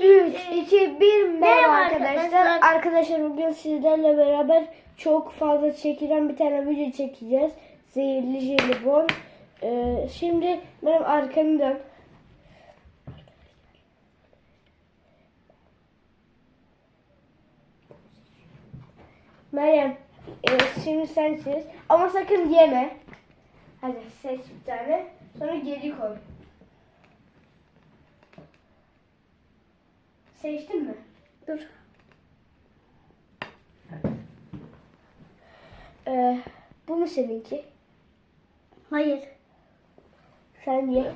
3, 2, 1 merhaba arkadaşlar. arkadaşlar. Bugün sizlerle beraber çok fazla çekilen bir tane video çekeceğiz. Zehirli jelibon. Ee, şimdi benim arkamı dön. Meryem, e, şimdi sen seç. Ama sakın yeme. Hadi seç bir tane. Sonra geri koy. Seçtin mi? Dur. Ee, bu mu seninki? Hayır. Sen ye.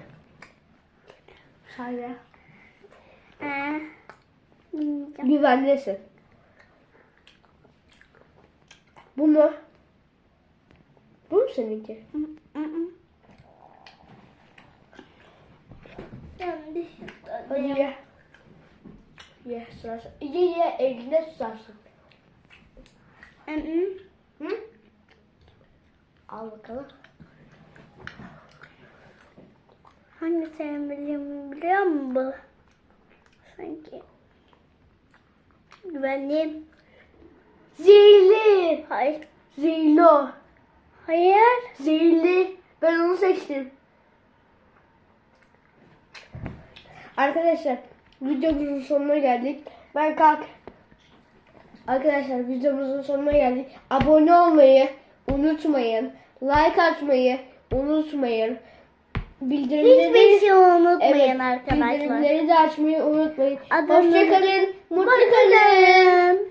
Sen. Ee. Güvendesin. Bu mu? Bu mu seninki? Hadi ye. Ye tutarsın. Ye ye elinde tutarsın. Hı hı. Hı? Al bakalım. Hangisini biliyorum biliyor musun? Sanki. Güvenliyim. Zehirli. Hayır. Zehirli o. Hayır. Zehirli. Ben onu seçtim. Arkadaşlar videomuzun sonuna geldik. Ben kalk. Arkadaşlar videomuzun sonuna geldik. Abone olmayı unutmayın. Like atmayı unutmayın. Bildirimleri Hiçbir şey unutmayın Evet, arkadaşlar. Bildirimleri de açmayı unutmayın. Hoşçakalın. Mutlu kalın.